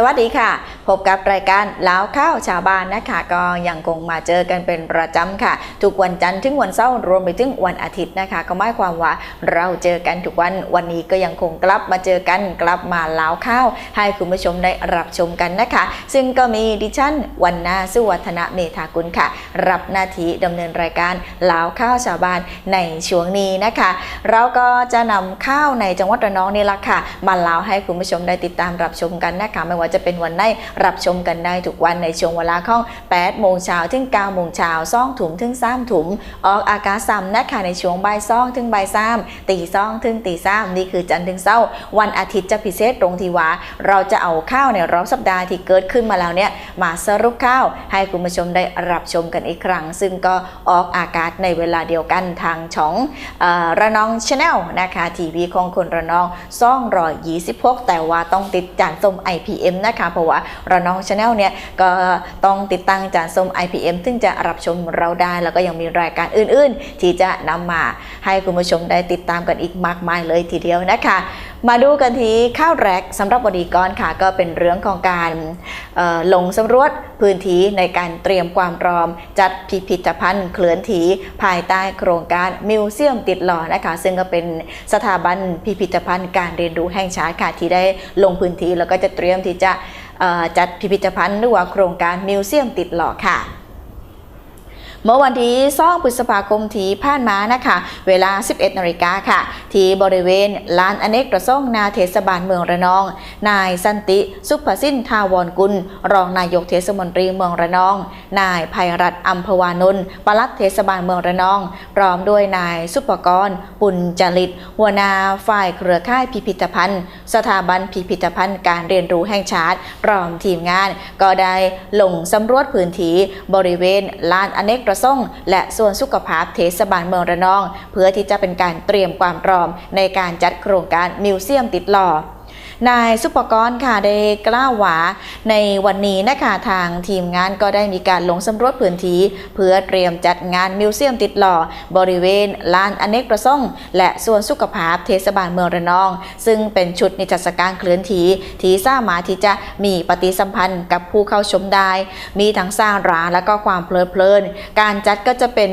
สวัสดีค่ะ พบกับรายการล้าวข้าวชาวบ้านนะคะก็ยังคงมาเจอกันเป็นประจำค่ะ ทุกวันจันทร์ถึงวันเสาร์รวมไปถึงวันอาทิตย์นะคะ ก็หมายความว่าเราเจอกันทุกวันวันนี้ก็ยังคงกลับมาเจอกันกลับมาล้าวข้าว ให้คุณผู้ชมได้รับชมกันนะคะ ซึ่งก็มีดิฉันวันนาสุวัฒนะเมธากุลค่ะ รับหน้าที่ดำเนินรายการล้าวข้าวชาวบ้านในช่วงนี้นะคะ เราก็จะนำข้าวในจังหวัดระนองนี่ละค่ะมาเล่าให้คุณผู้ชมได้ติดตามรับชมกันนะคะ ไม่ว่าจะเป็นวันไหนรับชมกันได้ทุกวันในช่วงเวลาของ8โมงเช้าถึง9โมงเช้าซ่องถุมถึง3ถุมออกอากาศซ้ำนะคะในช่วงบ่ายซ่องถึงบ่ายสามตีซ่องถึงตีสามนี่คือจันทร์ถึงเสาร์วันอาทิตย์จะพิเศษตรงที่ว่าเราจะเอาข้าวในรอบสัปดาห์ที่เกิดขึ้นมาแล้วเนี่ยมาสรุปข้าว ให้คุณผู้ชมได้รับชมกันอีกครั้ง ซึ่งก็ออกอากาศในเวลาเดียวกันทางช่องออระนองชาแนลนะคะทีวีของคนระนองซ่องรอยยี่สิบหกแต่ว่าต้องติดจานส้ม IPM นะคะ เพราะว่าเระนองชาแนลเนี่ยก็ต้องติดตั้งจานส้ม IPM ถึงจะรับชมเราได้ แล้วก็ยังมีรายการอื่น ๆ ที่จะนำมาให้คุณผู้ชมได้ติดตามกันอีกมากมายเลยทีเดียวนะคะ มาดูกันที่ข้าวแรกสำหรับวันนี้ก่อนค่ะ ก็เป็นเรื่องของการลงสำรวจพื้นที่ในการเตรียมความพร้อม จัดพิพิธภัณฑ์เคลื่อนที่ภายใต้โครงการมิวเซียมติดหล่อนะคะ ซึ่งก็เป็นสถาบันพิพิธภัณฑ์การเรียนรู้แห่งชาติค่ะที่ได้ลงพื้นที่แล้วก็จะเตรียมที่จะ จัดพิพิธภัณฑ์หรือว่าโครงการมิวเซียมติดหล่อค่ะ เมื่อวันที่2พฤษภาคมที่ผ่านมานะคะ เวลา 11นาฬิกาค่ะ ที่บริเวณลานอเนกประสงค์นาเทศบาลเมืองระนอง นายสันติสุภสินทาวรกุล รองนายกเทศมนตรีเมืองระนอง นายภัยรัตน์อัมพวานนท์ปลัดเทศบาลเมืองระนอง พร้อมด้วยนายสุปกร ปุญจริต หัวหน้าฝ่ายเครือข่ายพิพิธภัณฑ์ สถาบันพิพิธภัณฑ์การเรียนรู้แห่งชาติ พร้อมทีมงาน ก็ได้ลงสำรวจพื้นที่บริเวณลานอเนกประสงค์และส่วนสุขภาพเทศบาลเมืองระนอง เพื่อที่จะเป็นการเตรียมความพร้อมในการจัดโครงการมิวเซียมติดหล่อ นายสุปกรณ์ค่ะได้กล่าวว่าในวันนี้นะคะทางทีมงานก็ได้มีการลงสำรวจพื้นที่เพื่อเตรียมจัดงานมิวเซียมติดหล่อ บริเวณลานอเนกประสงค์และส่วนสุขภาพเทศบาลเมืองระนอง ซึ่งเป็นชุดนิทรรศการเคลื่อนที่ที่สามารถที่จะมีปฏิสัมพันธ์กับผู้เข้าชมได้ มีทั้งสร้างร้านและก็ความเพลิดเพลิน การจัดก็จะเป็น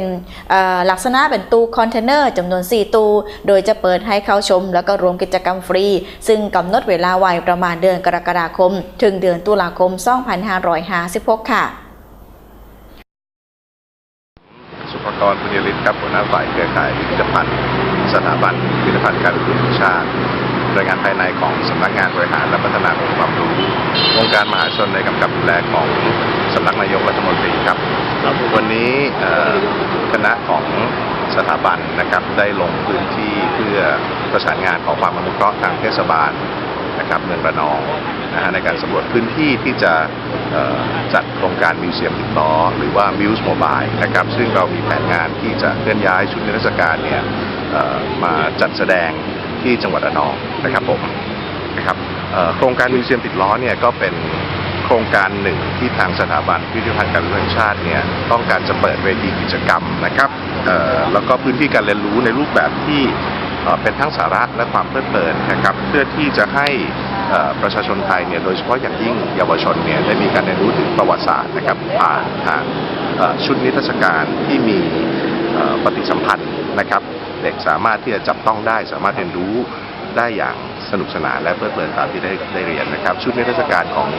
ลักษณะเป็นตู้คอนเทนเนอร์จำนวน 4 ตู้ โดยจะเปิดให้เข้าชม แล้วก็รวมกิจกรรมฟรี ซึ่งกำหนดเวลาไว้ประมาณเดือนกรกฎาคม ถึงเดือนตุลาคม 2556 ค่ะสุภกรปุญญฤทธิ์ครับหัวหน้าฝ่ายเครือข่ายพิพิธภัณฑ์สถาบันพิพิธภัณฑ์การเรียนรู้แห่งชาติรายงานภายในของสำนักงานบริหารและพัฒนาองค์ความรู้องค์การมหาชนในกำกับดูแลของสำนักนายกรัฐมนตรีครับ วันนี้เอ่อคณะของสถาบันนะครับได้ลงพื้นที่เพื่อประสานงานขอความอนุเคราะห์ทางเทศบาล นะครับเมืองระนองนะฮะในการสำรวจพื้นที่ที่จะจัดโครงการมิวเซียมติดล้อ หรือว่า Muse Mobile นะครับซึ่งเรามีแผนงานที่จะเคลื่อนย้ายชุดนิทรรศการเนี่ยมาจัดแสดงที่จังหวัดระนองนะครับผมนะครับโครงการมิวเซียมติดล้อเนี่ยก็เป็นโครงการหนึ่งที่ทางสถาบันพิพิธภัณฑ์การเรียนรู้แห่งชาติเนี่ยต้องการจะเปิดเวทีกิจกรรมนะครับแล้วก็พื้นที่การเรียนรู้ในรูปแบบที่ เป็นทั้งสาระและความเพลิดเพลินนะครับเพื่อที่จะให้ประชาชนไทยเนี่ยโดยเฉพาะอย่างยิ่งเยาวชนเนี่ยได้มีการเรียนรู้ถึงประวัติศาสตร์นะครับผ่านทางชุดนิทรรศการที่มีปฏิสัมพันธ์นะครับ เด็กสามารถที่จะจับต้องได้สามารถเรียนรู้ได้อย่างสนุกสนานและเพลิดเพลินตามที่ได้ได้เรียนนะครับ ชุดนิทรรศการของ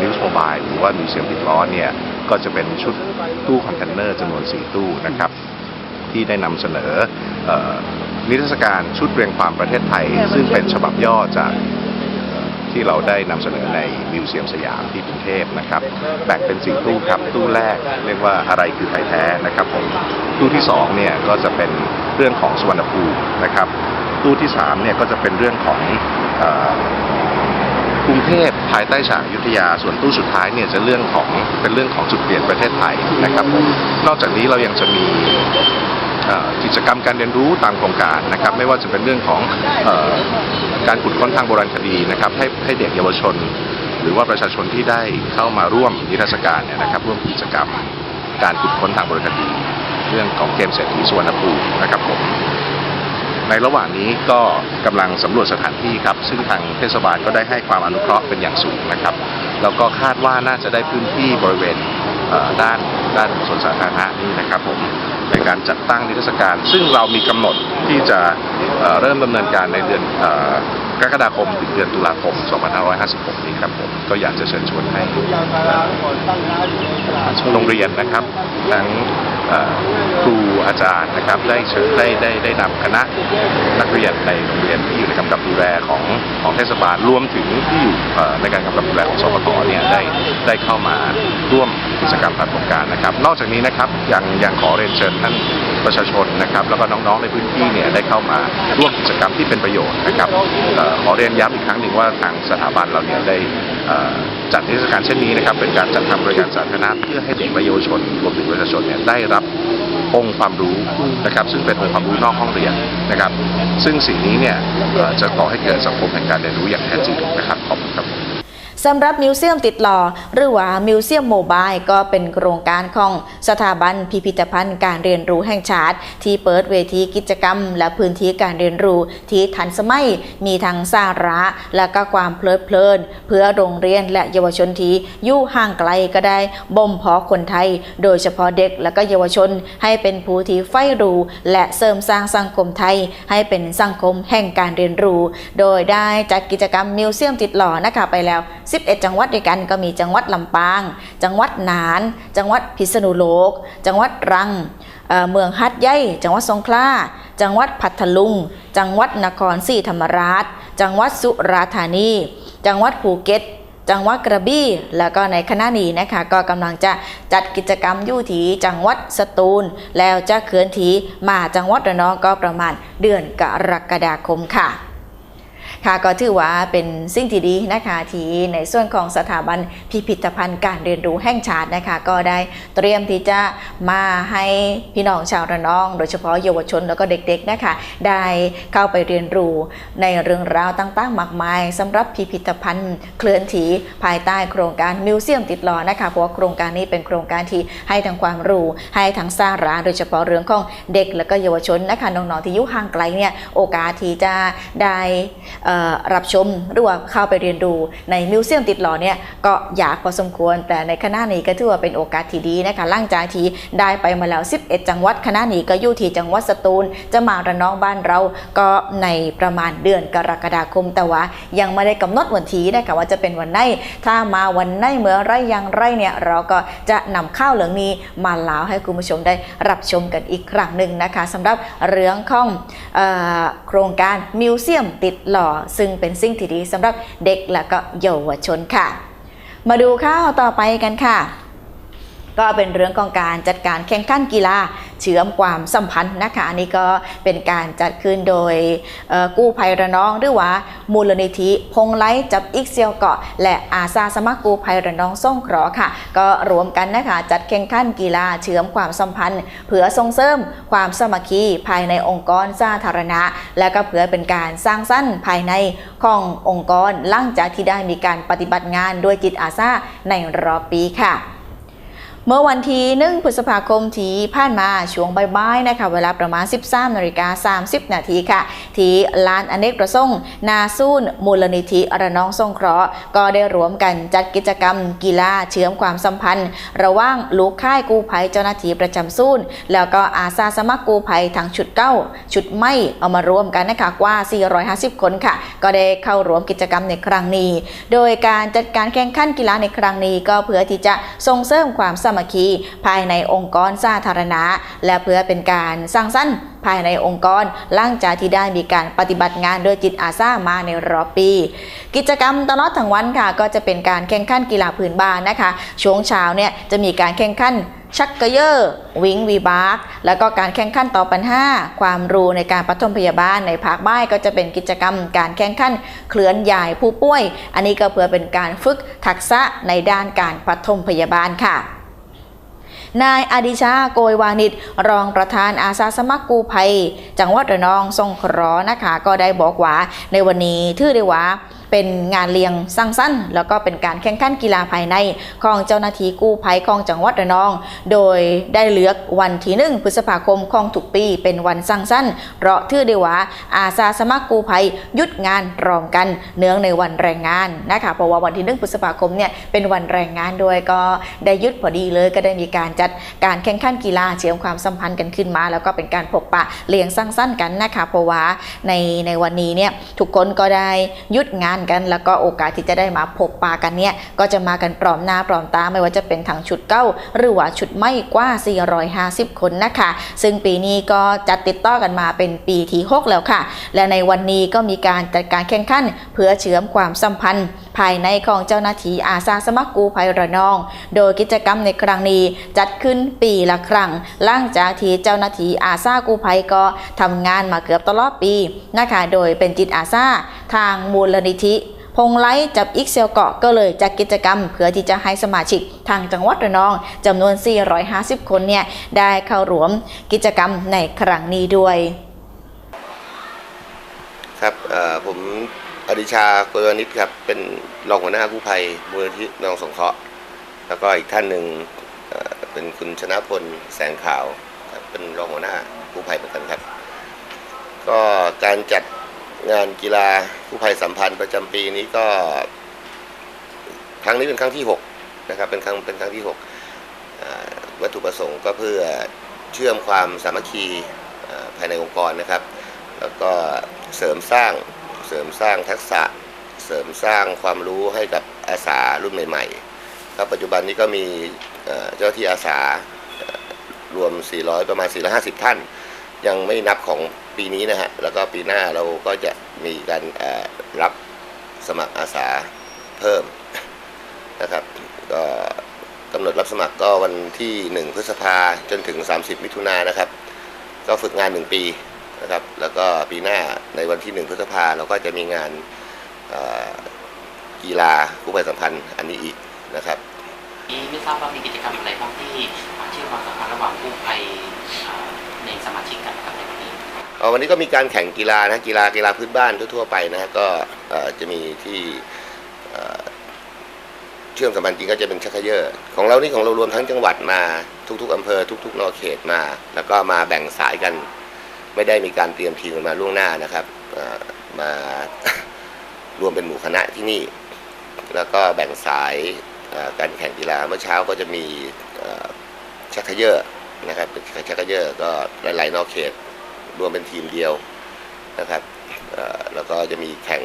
นิวส์โมบายหรือว่ามิวเซียมติดล้อเนี่ยก็จะเป็นชุดตู้คอนเทนเนอร์จำนวน 4 ตู้นะครับ ที่ได้นำเสนออ นิทรรศการชุดเรียงความประเทศไทย ซึ่งเป็นฉบับย่อจากเอ่อที่เราได้นำเสนอในมิวเซียมสยามที่กรุงเทพนะครับแบ่งเป็นสี่ตู้ครับตู้แรกเรียกว่าอะไรคือไทยแท้นะครับผมตู้ที่สองเนี่ยก็จะเป็นเรื่องของสวรรณภูมินะครับ ตู้ที่สามเนี่ยก็จะเป็นเรื่องของเอ่อกรุงเทพภายใต้ฉากอยุทธยา ส่วนตู้สุดท้ายเนี่ยจะเรื่องของเป็นเรื่องของจุดเปลี่ยนประเทศไทยนะครับผมนอกจากนี้เรายังจะมีเอ่อ กิจกรรมการเรียนรู้ตามโครงการนะครับ ไม่ว่าจะเป็นเรื่องของออการขุดค้นทางโบราณคดีนะครับ ให้ให้เด็กเยาวชน หรือว่าประชาชนที่ได้เข้ามาร่วมนิทรรศการเนี่ยนะครับ ร่วมกิจกรรมการขุดค้นทางโบราณคดี เรื่องของเกมเศรษฐีสุวรรณภูมินะครับผมในระหว่างนี้ก็กำลังสำรวจสถานที่ครับ ซึ่งทางเทศบาลก็ได้ให้ความอนุเคราะห์เป็นอย่างสูงนะครับ แล้วก็คาดว่าน่าจะได้พื้นที่บริเวณด้านด้านสวนสาธารณะนี่นะครับผม ในการจัดตั้งนิทรรศการ ซึ่งเรามีกำหนดที่จะเเริ่มดำเนินการในเดือน กรกฎาคมถึงเดือนตุลาคม 2556 นี้ครับผมก็อยากจะเชิญชวนให้โรงเรียนนะครับทั้งครูอาจารย์นะครับได้เชิญได้ได้ได้นำคณะนักเรียนในโรงเรียนที่อยู่ในกำกับดูแลของของเทศบาลรวมถึงที่อยู่ในการกำกับดูแลของสปทเนี่ยได้ได้เข้ามาร่วมกิจกรรมทางโครงการนะครับ นอกจากนี้นะครับยังยังขอเรียนเชิญท่าน ประชาชนนะครับแล้วก็น้องๆในพื้นที่เนี่ยได้เข้ามาร่วมกิจกรรมที่เป็นประโยชน์นะครับออขอเรียนย้ำอีกครั้งหนึ่งว่าทางสถาบันเราเนี่ยได้จัดนิทศการเช่นนี้นะครับเป็นการจัดทำบริการสาธารณะเพื่อให้เด็กและเยาวชนรวมถึงประชาชนเนี่ยได้รับองค์ความรู้นะครับซึ่งเป็นองค์ความรู้นอกห้องเรียนนะครับ ซึ่งสิ่งนี้เนี่ยจะก่อให้เกิดสังคมแห่งการเรียนรู้อย่างแท้จริงนะครับขอบคุณครับ สำหรับมิวเซียมติดหล่อหรือว่ามิวเซียมโมบายก็เป็นโครงการของสถาบันพิพิธภัณฑ์การเรียนรู้แห่งชาติ ที่เปิดเวทีกิจกรรม และพื้นที่การเรียนรู้ที่ทันสมัยมีทั้งสาระและก็ความเพลิดเพลิน เพื่อโรงเรียนและเยาวชนที่อยู่ห่างไกลก็ได้บ่มเพาะคนไทย โดยเฉพาะเด็กและก็เยาวชน ให้เป็นผู้ที่ใฝ่รู้ และเสริมสร้างสังคมไทย ให้เป็นสังคมแห่งการเรียนรู้ โดยได้จัดกิจกรรมมิวเซียมติดหล่อนะคะไปแล้ว11 จังหวัดด้วยกันก็มีจังหวัดลำปาง จังหวัดนาน จังหวัดพิษณุโลก จังหวัดรังเเมืองฮัดใหญ่จังหวัดสงขลาจังหวัดพัทลุง จังหวัดนครศรีธรรมราช จังหวัดสุราษฎร์ธานี จังหวัดภูเก็ตจังหวัดกระบี่แล้วก็ในคณะนี้นะคะก็กำลังจะจัดกิจกรรมยู่ที่จังหวัดสตูล แล้วจะเคลื่อนที่มาจังหวัดระนองก็ประมาณเดือนกรกฎาคมค่ะ ค่ะก็ถือว่าเป็นสิ่งที่ดีนะคะที่ในส่วนของสถาบันพิพิธภัณฑ์การเรียนรู้แห่งชาตินะคะ ก็ได้เตรียมที่จะมาให้พี่น้องชาวระนอง โดยเฉพาะเยาวชนแล้วก็เด็กๆนะคะ ได้เข้าไปเรียนรู้ในเรื่องราวต่างๆ มากมายสำหรับพิพิธภัณฑ์เคลื่อนที่ภายใต้โครงการมิวเซียมติดล้อนะคะเพราะว่าโครงการนี้เป็นโครงการที่ให้ทั้งความรู้ ให้ทั้งสาระโดยเฉพาะเรื่องของเด็กและก็เยาวชนนะคะน้องๆที่อยู่ห่างไกลเนี่ยโอกาสที่จะได้รับชมหรือว่าเข้าไปเรียนรู้ในมิวเซียมติดหล่อเนี่ยก็อยากพอสมควร แต่ในคณะนี้ก็ถือว่าเป็นโอกาสที่ดีนะคะล่างจากที่ได้ไปมาแล้ว 11 จังหวัดคณะนี้ก็อยู่ที่จังหวัดสตูล จะมาระนองบ้านเราก็ในประมาณเดือนกรกฎาคม แต่ว่ายังไม่ได้กำหนดวันที่นะคะว่าจะเป็นวันไหนถ้ามาวันไหนเมื่อไรอย่างไรเนี่ยเราก็จะนำข้าวเหลืองนี้มาเล่าให้คุณผู้ชมได้รับชมกันอีกครั้งหนึ่งนะคะสำหรับเรื่องของออโครงการมิวเซียมติดหล่อซึ่งเป็นสิ่งที่ดีสำหรับเด็กและก็เยาวชนค่ะ มาดูข้าวต่อไปกันค่ะ ก็เป็นเรื่องของการจัดการแข่งขันกีฬาเชื่อมความสัมพันธ์นะคะอันนี้ก็เป็นการจัดขึ้นโดยกู้ภัยระนอง หรือว่ามูลนิธิพงไลจับอีกเซียวเกาะ และอาสาสมัครกู้ภัยระนองส่งเคราะห์ค่ะ ก็รวมกันนะคะจัดแข่งขันกีฬาเชื่อมความสัมพันธ์ เพื่อส่งเสริมความสมัคคีภายในองค์กรสาธารณะ และก็เพื่อเป็นการสร้างสรรค์ภายในขององค์กรหลังจากที่ได้มีการปฏิบัติงานด้วยจิตอาสาในรอบปีค่ะ เมื่อวันที่ 1 พฤษภาคมที่ผ่านมาช่วงบ่ายๆนะคะเวลาประมาณ 13นาฬิกา30 นาทีค่ะ ที่ลานอเนกประสงค์นาซูนมูลนิธิระนองสงเคราะห์ก็ได้รวมกันจัดกิจกรรมกีฬาเชื่อมความสัมพันธ์ ระหว่างลูกค่ายกู้ภัยเจ้าหน้าที่ประจำซูนแล้วก็อาสาสมัครกู้ภัยทั้งชุดเก้าชุดไม่เอามารวมกันนะคะกว่า 450 คนค่ะ ก็ได้เข้าร่วมกิจกรรมในครั้งนี้ โดยการจัดการแข่งขันกีฬาในครั้งนี้ก็เพื่อที่จะส่งเสริมความสามัคคีภายในองค์กรสาธารณะ และเพื่อเป็นการสร้างสรรค์ภายในองค์กรหลังจากที่ได้มีการปฏิบัติงานโดยจิตอาสามาในรอบปี กิจกรรมตลอดทั้งวันค่ะ ก็จะเป็นการแข่งขันกีฬาพื้นบ้านนะคะ ช่วงเช้าเนี่ยจะมีการแข่งขันชักเกยอร์วิงวีบาร์กแล้วก็การแข่งขันต่อปัญหาความรู้ในการปฐมพยาบาลในภาคบ่ายก็จะเป็นกิจกรรมการแข่งขันเคลื่อนย้ายผู้ป่วย อันนี้ก็เพื่อเป็นการฝึกทักษะในด้านการปฐมพยาบาลค่ะ นายอดิชาโกยวานิชรองประธานอาสาสมัครกู้ภัย จังหวัดระนองทรงเคราะห์นะคะก็ได้บอกว่าในวันนี้ถือได้ว่า เป็นงานเลี้ยงสร้างสรรค์แล้วก็เป็นการแข่งขันกีฬาภายในของเจ้าหน้าที่กู้ภัยของจังหวัดระนอง โดยได้เลือกวันที่หนึ่งพฤษภาคมของทุกปีเป็นวันสร้างสรรค์เพราะถือได้ว่าอาสาสมัครกู้ภัยหยุดงานรอมกันเนื่องในวันแรงงานนะคะเพราะว่าวันที่หนึ่งพฤษภาคมเนี่ยเป็นวันแรงงานด้วยก็ได้ยุดพอดีเลยก็ได้มีการจัดการแข่งขันกีฬาเชื่อมความสัมพันธ์กันขึ้นมา แล้วก็เป็นการพบปะเลี้ยงสร้างสรรค์กันนะคะเพราะว่าในในวันนี้เนี่ยทุกคนก็ได้ยุดงานกัน แล้วก็โอกาสที่จะได้มาพบปากันเนี่ยก็จะมากันพร้อมหน้าพร้อมตาไม่ว่าจะเป็นทั้งชุดเก้าหรือว่าชุดไม่กว่า 450 คนนะคะ ซึ่งปีนี้ก็จัดติดต่อกันมาเป็นปีที่6แล้วค่ะ และในวันนี้ก็มีการจัดการแข่งขันเพื่อเชื่อมความสัมพันธ์ ภายในของเจ้าหน้าที่อาสาสมัครกู้ภัยระนอง โดยกิจกรรมในครั้งนี้จัดขึ้นปีละครั้งหลังจากที่เจ้าหน้าที่อาสากู้ภัยก็ทำงานมาเกือบตลอดปีนะคะโดยเป็นจิตอาสาทางมูลนิธิพงไลจับอิกเซลเกาะก็เลยจัดกิจกรรม เพื่อที่จะให้สมาชิกทางจังหวัดระนองจำนวน 450 คนเนี่ยได้เข้าร่วมกิจกรรมในครั้งนี้ด้วย ครับเอ่อผม อดิชาโกยนิตครับ เป็นรองหัวหน้ากู้ภัยมูลนิธินองสงเคราะห์ แล้วก็อีกท่านหนึ่งเป็นคุณชนะพลแสงขาวครับเป็นรองหัวหน้ากู้ภัยเหมือนกันครับ ก็การจัดงานกีฬากู้ภัยสัมพันธ์ประจำปีนี้ก็ ครั้งนี้เป็นครั้งที่หกนะครับเป็นครั้งเป็นครั้งที่หกวัตถุประสงค์ก็เพื่อเชื่อมความสามัคคีภายในองค์กรนะครับ แล้วก็เสริมสร้าง เสริมสร้างทักษะเสริมสร้างความรู้ให้กับอาสารุ่นใหม่ๆครับปัจจุบันนี้ก็มีเจ้าที่อาสารวม 400 ประมาณ 450 ท่าน ยังไม่นับของปีนี้นะฮะ แล้วก็ปีหน้าเราก็จะมีการรับสมัครอาสาเพิ่มนะครับ ก็กำหนดรับสมัครก็วันที่ 1 พฤษภาจนถึง 30 มิถุนายนนะครับ ก็ฝึกงาน 1 ปี นะครับแล้วก็ปีหน้าในวันที่ 1 พฤษภาเราก็จะมีงานเอ่อกีฬาผู้ภัยสัมพันธ์อันนี้อีกนะครับนี้ไม่ทราบว่ามีกิจกรรมอะไรบ้างที่อ่าเชื่อมความสัมพันธ์ระหว่างกู้ภัยอ่าในสมาชิกกันนะครับในวันนี้เอ่อวันนี้ก็มีการแข่งกีฬานะกีฬากีฬาพื้นบ้านทั่วๆไปนะฮะก็เอ่อจะมีที่เอ่อเชื่อมสัมพันธ์จริงก็จะเป็นชักเขยอของเรานี่ของเรารวมทั้งจังหวัดมาทุก ๆอำเภอทุกๆนอเขตมา แล้วก็มาแบ่งสายกัน ไม่ได้มีการเตรียมทีมกันมาล่วงหน้านะครับมารวมเป็นหมู่คณะที่นี่ แล้วก็แบ่งสายการแข่งกีฬาเมื่อเช้าก็จะมีชักเขยอร์นะครับเป็นชักเขยอร์ก็หลายๆนอกเขตรวมเป็นทีมเดียวนะครับแล้วก็จะมีแข่ง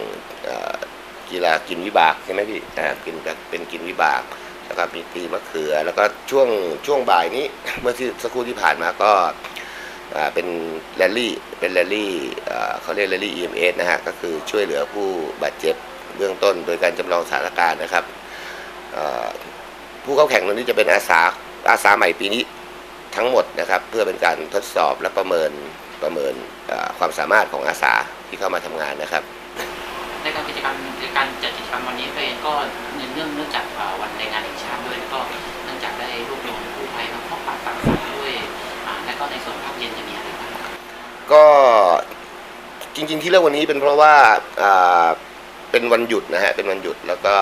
กีฬากินวิบากใช่ไหมพี่กินเป็นกินวิบากแล้วก็มีตีมะเขือ แล้วก็ช่วงช่วงบ่ายนี้เมื่อที่สักครู่ที่ผ่านมาก็ เป็นแรลลี่เป็นแรลลี่เขาเรียกแรลลี่ EMS นะฮะก็คือช่วยเหลือผู้บาดเจ็บเบื้องต้น โดยการจำลองสถานการณ์นะครับผู้เข้าแข่งตรงนี้จะเป็นอาสาอาสาใหม่ปีนี้ทั้งหมดนะครับ เพื่อเป็นการทดสอบและประเมินประเมินความสามารถของอาสาที่เข้ามาทำงานนะครับในการกิจกรรมในการจัดกิจกรรมวันนี้เองก็เนื่องเนื่องจากวันแรงงาน ก็จริง ๆ ที่เลือกวันนี้เป็นเพราะว่าเป็นวันหยุดนะฮะเป็นวันหยุดแล้วก็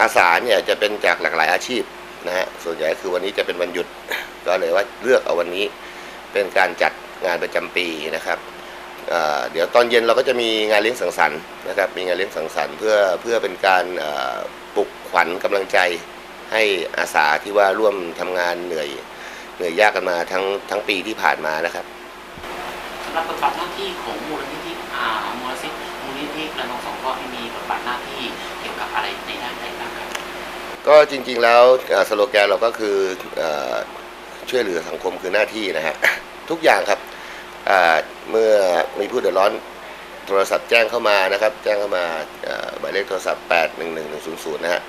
อาสาเนี่ยจะเป็นจากหลากหลายอาชีพนะฮะส่วนใหญ่คือวันนี้จะเป็นวันหยุด ก็เลยว่าเลือกเอาวันนี้เป็นการจัดงานประจำปีนะครับเดี๋ยวตอนเย็นเราก็จะมีงานเลี้ยงสังสรรค์นะครับ มีงานเลี้ยงสังสรรค์เพื่อเพื่อเป็นการปลุกขวัญกำลังใจให้อาสาที่ว่าร่วมทำงานเหนื่อยเหนื่อยยากกันมาทั้งทั้งปีที่ผ่านมานะครับ รับบทบาทหน้าที่ของมูลนิธิอ่ามูลนิธิมูลนิธิระนองสองเคราะห์มีบทบาทหน้าที่เกี่ยวกับอะไรในด้านใดบ้างครับก็จริงๆแล้วเอ่อสโลแกนเราก็คือเอ่อช่วยเหลือสังคมคือหน้าที่นะฮะ ทุกอย่างครับอ่าเมื่อมีผู้เดือดร้อนโทรศัพท์แจ้งเข้ามานะครับ แจ้งเข้ามาเอ่อหมายเลขโทรศัพท์ 8 1 1 1 0 0 นะฮะ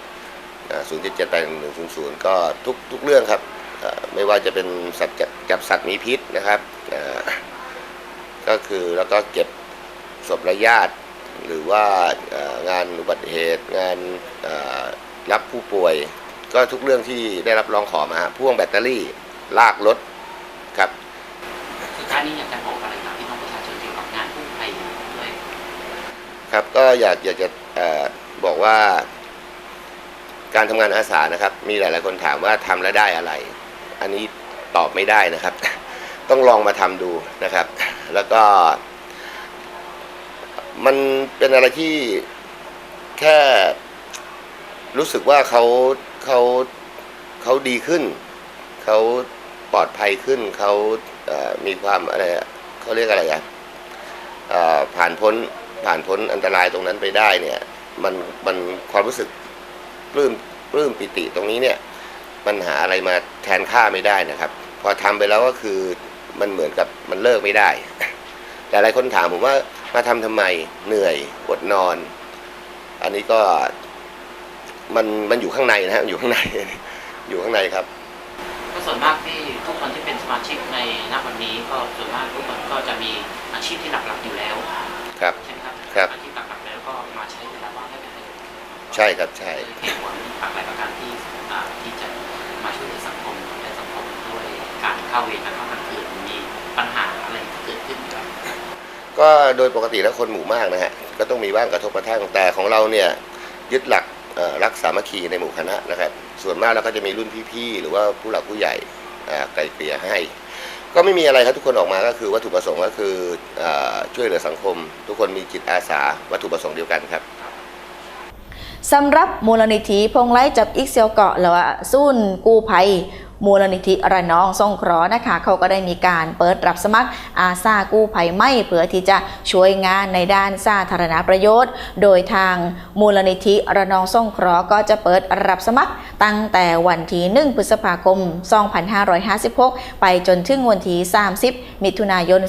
0 7 7 8 1 1 0 0 ก็ทุกทุกเรื่องครับเอ่อไม่ว่าจะเป็นสัตว์จับจับสัตว์มีพิษนะครับเอ่อ ก็คือแล้วก็เก็บศพระญาติหรือว่าเอ่องานอุบัติเหตุ งานเอ่อรับผู้ป่วย ก็ทุกเรื่องที่ได้รับร้องขอมาพ่วงแบตเตอรี่ลากรถครับสุดท้ายนี้อยากจะบอกอะไรกับพี่น้องประชาชนเกี่ยวกับงานกู้ภัยด้วยคครับก็อยากอยากจะเอ่อบอกว่า การทำงานอาสานะครับ มีหลายๆคนถามว่าทำแล้วได้อะไร อันนี้ตอบไม่ได้นะครับ ต้องลองมาทำดูนะครับ แล้วก็ มันเป็นอะไรที่แค่รู้สึกว่าเขาเขาเขาดีขึ้น เขาปลอดภัยขึ้น เขาเอ่อมีความอะไรเขาเรียกอะไรอะเอ่อผ่านพ้นผ่านพ้นอันตรายตรงนั้นไปได้เนี่ย มันมันความรู้สึกปลื้มปลื้มปิติตรงนี้เนี่ย มันหาอะไรมาแทนค่าไม่ได้นะครับ พอทำไปแล้วก็คือ มันเหมือนกับมันเลิกไม่ได้ แต่หลายคนถามผมว่ามาทำทำไมเหนื่อยอดนอน อันนี้ก็มันมันอยู่ข้างในนะฮะอยู่ข้างใน อยู่ข้างในครับก็ส่วนมากที่ทุกคนที่เป็นสมาชิกในณวันนี้ ก็ส่วนมากทุกคนก็จะมีอาชีพที่หลักๆอยู่แล้ว ครับใช่ไหมครับครับอาชีพหลักๆแล้วก็มาใช้เวลาว่างให้เป็นประโยชน์ใช่ครับใช่เหตุผลหลากหลายประการที่อ่าที่จะมาช่วยเหลือสังคมและสังคมด้วยการเข้าเวรและเข้ากลางคืนมีปัญหาอะไรเกิดขึ้นครับ ก็โดยปกติแล้วคนหมู่มากนะฮะก็ต้องมีบ้างกระทบกระทั่งแต่ของเราเนี่ยยึดหลักรักสามัคคีในหมู่คณะนะครับ ส่วนมากเราก็จะมีรุ่นพี่ๆหรือว่าผู้หลักผู้ใหญ่ไกลเกลี่ยให้ ก็ไม่มีอะไรครับทุกคนออกมาก็คือวัตถุประสงค์ก็คืออช่วยเหลือสังคม ทุกคนมีจิตอาสาวัตถุประสงค์เดียวกันครับสำหรับมูลนิธิพงไล่จับอีกเซียวเกาะหรือว่าศูนกู้ภัย มูลนิธิระนองสงเคราะห์นะคะ เขาก็ได้มีการเปิดรับสมัครอาสากู้ภัยไม่เพื่อที่จะช่วยงานในด้านสาธารณประโยชน์ โดยทางมูลนิธิระนองสงเคราะห์ก็จะเปิดรับสมัครตั้งแต่วันที่1พฤษภาคม 2556 ไปจนถึงวันที่ 30 มิถุนายน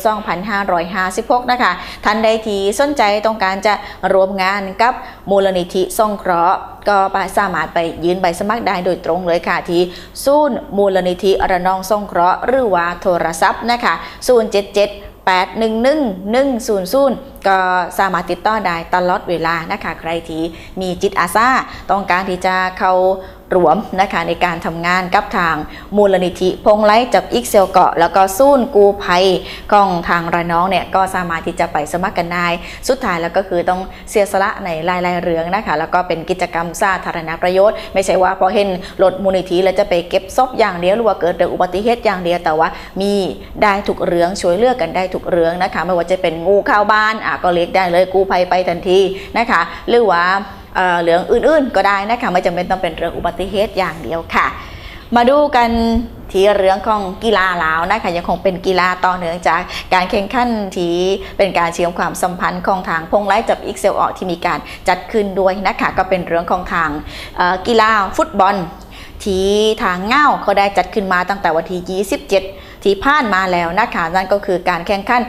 2556 นะคะท่านใดที่สนใจต้องการจะร่วมงานกับมูลนิธิสงเคราะห์ ก็สามารถไปยื่นใบสมัครได้โดยตรงเลยค่ะที่ศูนย์มูลนิธิระนองสงเคราะห์หรือว่าโทรศัพท์นะคะ077 811 100 ก็สามารถติดต่อได้ตลอดเวลานะคะ ใครที่มีจิตอาสาต้องการที่จะเข้า รวมนะคะในการทำงานกับทางมูลนิธิพงไลจับอีกเซลเกาะ แล้วก็ศูนกูภัยของทางระนองเนี่ยก็สามารถที่จะไปสมัครกันได้ สุดท้ายแล้วก็คือต้องเสียสละในรายรายเรืองนะคะแล้วก็เป็นกิจกรรมสาธารณประโยชน์ ไม่ใช่ว่าพอเห็นรถมูลนิธิแล้วจะไปเก็บซบอย่างเดียวหรือว่าเกิดอุบัติเหตุอย่างเดียวแต่ว่ามีได้ทุกเรื่องช่วยเหลือกกันได้ทุกเรื่องนะคะ ไม่ว่าจะเป็นงูเข้าบ้านอะก็เรียกได้เลยกู้ภัยไปทันทีนะคะ หรือว่า เรื่องอื่นๆก็ได้นะคะไม่จำเป็นต้องเป็นเรื่องอุบัติเหตุอย่างเดียวค่ะ มาดูกันที่เรื่องของกีฬาแล้วนะคะยังคงเป็นกีฬาต่อเนื่องจากการแข่งขันที่เป็นการเชื่อมความสัมพันธ์ของทางพงไลจับอีกเซลออกที่มีการจัดขึ้นด้วยนะคะก็เป็นเรื่องของทางกีฬาฟุตบอลที่ทางเง่าเขาได้จัดขึ้นมาตั้งแต่วันที่ 27 ที่ผ่านมาแล้วนะคะนั่นก็คือการแข่งขัน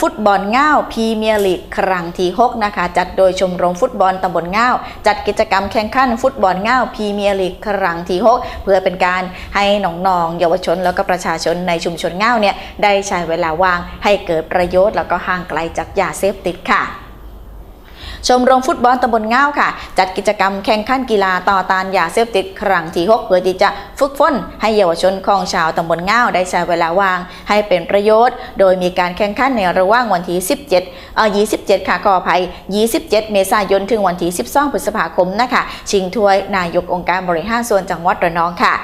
ฟุตบอลเง่าพรีเมียร์ลีกครั้งที่6นะคะ จัดโดยชมรมฟุตบอลตำบลง่าจัดกิจกรรมแข่งขันฟุตบอลเง่าพรีเมียร์ลีกครั้งที่6เพื่อเป็นการให้น้องๆเยาวชนแล้วก็ประชาชนในชุมชนเง่าเนี่ยได้ใช้เวลาว่างให้เกิดประโยชน์แล้วก็ห่างไกลจากยาเสพติดค่ะ ชมรมฟุตบอลตำบลเง่าค่ะ จัดกิจกรรมแข่งขันกีฬาต่อต้านยาเสพติดครั้งที่6เพื่อที่จะฝึกฝนให้เยาวชนของชาวตำบลเง่าได้ใช้เวลาว่าง ให้เป็นประโยชน์ โดยมีการแข่งขันในระหว่างวันที่ 17เอ่อ27 ค่ะขออภัย 27 เมษายนถึงวันที่ 12 พฤษภาคมนะคะ ชิงถ้วยนายกองค์การบริหารส่วนจังหวัดระนองค่ะ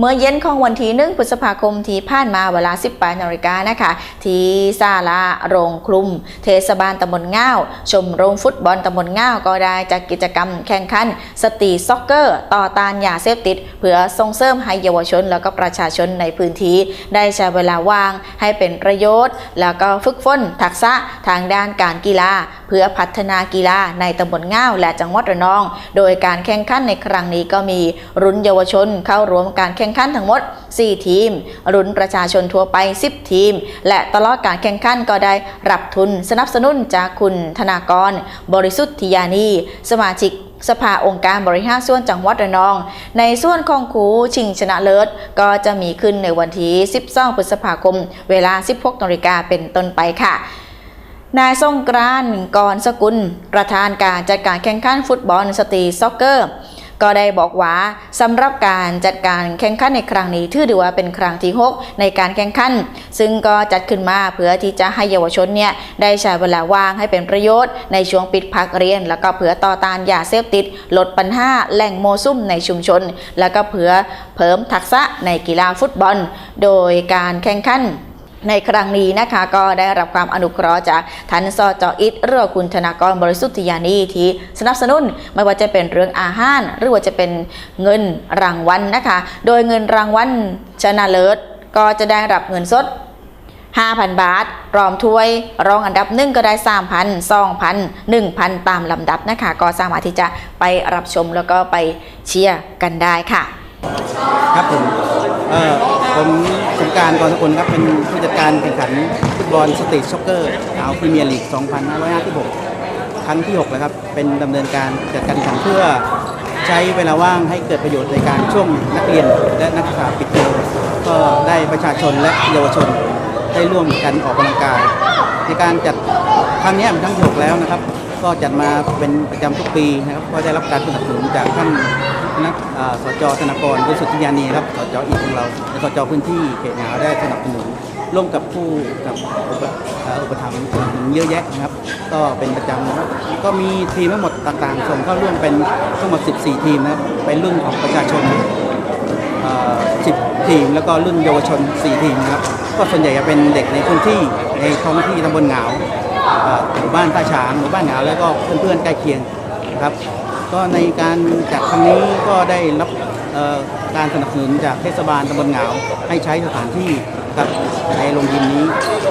เมื่อเย็นของวันที่1พฤษภาคมที่ผ่านมาเวลา 18นาฬิกานะคะ ที่ศาลาโรงคลุม เทศบาลตำบลง่าว ชมรมฟุตบอลตำบลง่าวก็ได้จัดกิจกรรมแข่งขันสตรีซ็อกเกอร์ ต่อต้านยาเสพติด เพื่อส่งเสริมให้เยาวชน แล้วก็ประชาชนในพื้นที่ได้ใช้เวลาว่างให้เป็นประโยชน์ แล้วก็ฝึกฝนทักษะทางด้านการกีฬา เพื่อพัฒนากีฬาในตำบลง่าวและจังหวัดระนอง โดยการแข่งขันในครั้งนี้ก็มีรุ่นเยาวชนเข้าร่วมการแข่งขันทั้งหมด 4 ทีม รุ่นประชาชนทั่วไป 10 ทีม และตลอดการแข่งขันก็ได้รับทุนสนับสนุนจากคุณธนากร บริสุทธิยานีสมาชิกสภาองค์การบริหารส่วนจังหวัดระนอง ในส่วนของครูชิงชนะเลิศ ก็จะมีขึ้นในวันที่ 12 พฤษภาคม เวลา 16นาฬิกาเป็นต้นไปค่ะ นายสงกรานต์กรสกุล ประธานการจัดการแข่งขันฟุตบอลสตรีซ็อกเกอร์ ก็ได้บอกว่าสำหรับการจัดการแข่งขันในครั้งนี้ถือได้ว่าเป็นครั้งที่ 6 ในการแข่งขัน ซึ่งก็จัดขึ้นมาเพื่อที่จะให้เยาวชนเนี่ยได้ใช้เวลาว่างให้เป็นประโยชน์ในช่วงปิดพักเรียน แล้วก็เพื่อต่อต้านยาเสพติด ลดปัญหาแหล่งโมซุ่มในชุมชน แล้วก็เพื่อเพิ่มทักษะในกีฬาฟุตบอล โดยการแข่งขัน ในครั้งนี้นะคะก็ได้รับความอนุเคราะห์จากท่านสจอิทเรือคุณธนากรบริสุทธิยานีที่สนับสนุนไม่ว่าจะเป็นเรื่องอาหาร หรือว่าจะเป็นเงินรางวัลนะคะ โดยเงินรางวัลชนะเลิศก็จะได้รับเงินสด 5,000 บาท รอมถ้วย รองอันดับหนึ่งก็ได้ 3,000 2,000 1,000 ตามลำดับนะคะ ก็สามารถที่จะไปรับชมแล้วก็ไปเชียร์กันได้ค่ะ ครับผมเออผม การกรสกุลครับเป็นผู้จัดการแข่งขันฟุตบอลสตรีทช็อกเกอร์สาวพรีเมียร์ลีก 2556 ครั้งที่ 6 แล้วครับ เป็นดำเนินการจัดการแข่งขันเพื่อใช้เวลาว่างให้เกิดประโยชน์ในการช่วงนักเรียนและนักศึกษาปิดเทอมก็ได้ประชาชนและเยาวชนได้ร่วมกันออกกำลังกาย ในการจัดครั้งนี้เป็นครั้งที่หกแล้วนะครับ ก็จัดมาเป็นประจำทุกปีนะครับก็ได้รับการสนับสนุนจากท่านนักสจธนากรบริสุทธิยานีครับสจอีกของเราสจพื้นที่เขตหนาวได้สนับสนุนร่วมกับผู้กับอุปอ่าอุปถัมภ์เยอะแยะนะครับ ก็เป็นประจำนะครับก็มีทีมทั้งหมดต่างๆส่งเข้าร่วมเป็นทั้งหมด 14 ทีมนะครับเป็นรุ่นของประชาชน 10 ทีม แล้วก็รุ่นเยาวชน 4 ทีมนะครับก็ส่วนใหญ่จะเป็นเด็กในพื้นที่ในท้องที่ตำบลเหงา หมู่บ้านท่าช้างหมู่บ้านเหงาแล้วก็เพื่อนๆใกล้เคียงนะครับ ก็ในการจัดครั้งนี้ก็ได้รับการสนับสนุนจากเทศบาลตำบลเหงาให้ใช้สถานที่กับในโรงยิมนี้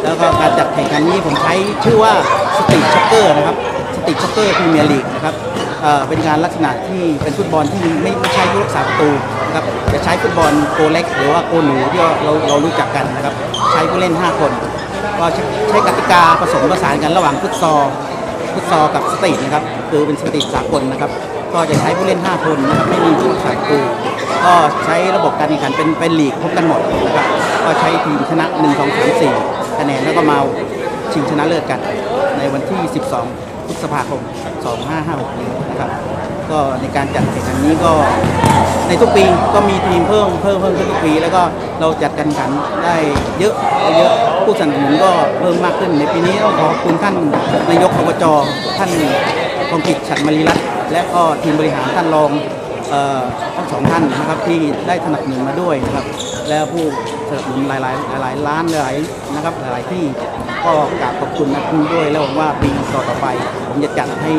แล้วก็การจัดแข่งขันนี้ผมใช้ชื่อว่าสตรีทช็อกเกอร์นะครับสตรีทช็อกเกอร์พรีเมียร์ลีกนะครับเเป็นการลักษณะที่เป็นฟุตบอลที่ไม่ไม่ใช้ผู้รักษาประตูนะครับจะใช้ฟุตบอลโกเล็ก หรือว่าโกหนูที่เราเรารู้จักกันนะครับ ใช้ผู้เล่น 5 คน ก็ใช้กติกาผสมผสานกันระหว่างฟุตซอลฟุตซอลกับสตรีทนะครับคือเป็นสตรีทสากลนะครับ ก็จะใช้ผู้เล่น 5 คนนะครับไม่มีผู้รักษาประตูก็ใช้ระบบการแข่งขันเป็นเป็นลีกพบกันหมดนะครับก็ใช้ทีมชนะ 1 2 3 4คะแนนแล้วก็มาชิงชนะเลิศกัน ในวันที่ 12พฤษภาคม 2556นี้นะครับ ก็ในการจัดแข่งขันนี้ก็ในทุกปีก็มีทีมเพิ่มเพิ่มเพิ่มขึ้นทุกปี แล้วก็เราจัดการแข่งขันได้เยอะเยอะผู้สนับสนุนก็เพิ่มมากขึ้นในปีนี้ต้องขอบคุณท่านนายกอบจท่านคงกิจฉัตรมรีรัตนและก็ทีมบริหารท่านรองเอ่อทั้งสองท่านนะครับที่ได้สนับสนุนมาด้วยนะครับ แล้วผู้สนับสนุนหลาย ๆ หลายๆล้านหลายนะครับหลาย ๆ ที่ก็กราบขอบคุณนะคุณด้วย แล้วหวังว่าปีต่อๆไป ผมจะจัดให้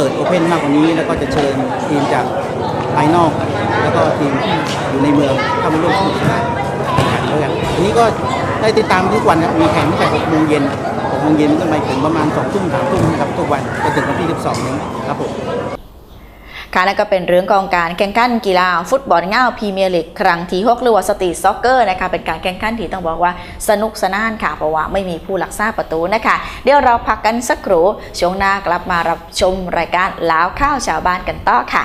ปิดโอเพนมากกว่านี้ แล้วก็จะเชิญทีมจากภายนอก แล้วก็ทีมที่อยู่ในเมืองเข้ามาร่วมสนุกสนานแข่งขันด้วยกันอันนี้ก็ได้ติดตามทุกวันครับมีแข่งตั้งแต่6โมงเย็น6โมงเย็นจนไปถึงประมาณ2ทุ่ม3ทุ่มนะครับทุกวันจนถึงวันที่ 12นี้ครับผม นั่นก็เป็นเรื่องของการแข่งขันกีฬาฟุตบอลเง่าพรีเมียร์ลีกครั้งที่6หรือว่าสตรีทซ็อกเกอร์นะคะเป็นการแข่งขันที่ต้องบอกว่าสนุกสนานค่ะ เพราะว่าไม่มีผู้หลักษาประตูนะคะ เดี๋ยวเราพักกันสักครู่ช่วงหน้ากลับมารับชมรายการล้าวข้าวชาวบ้านกันต่อค่ะ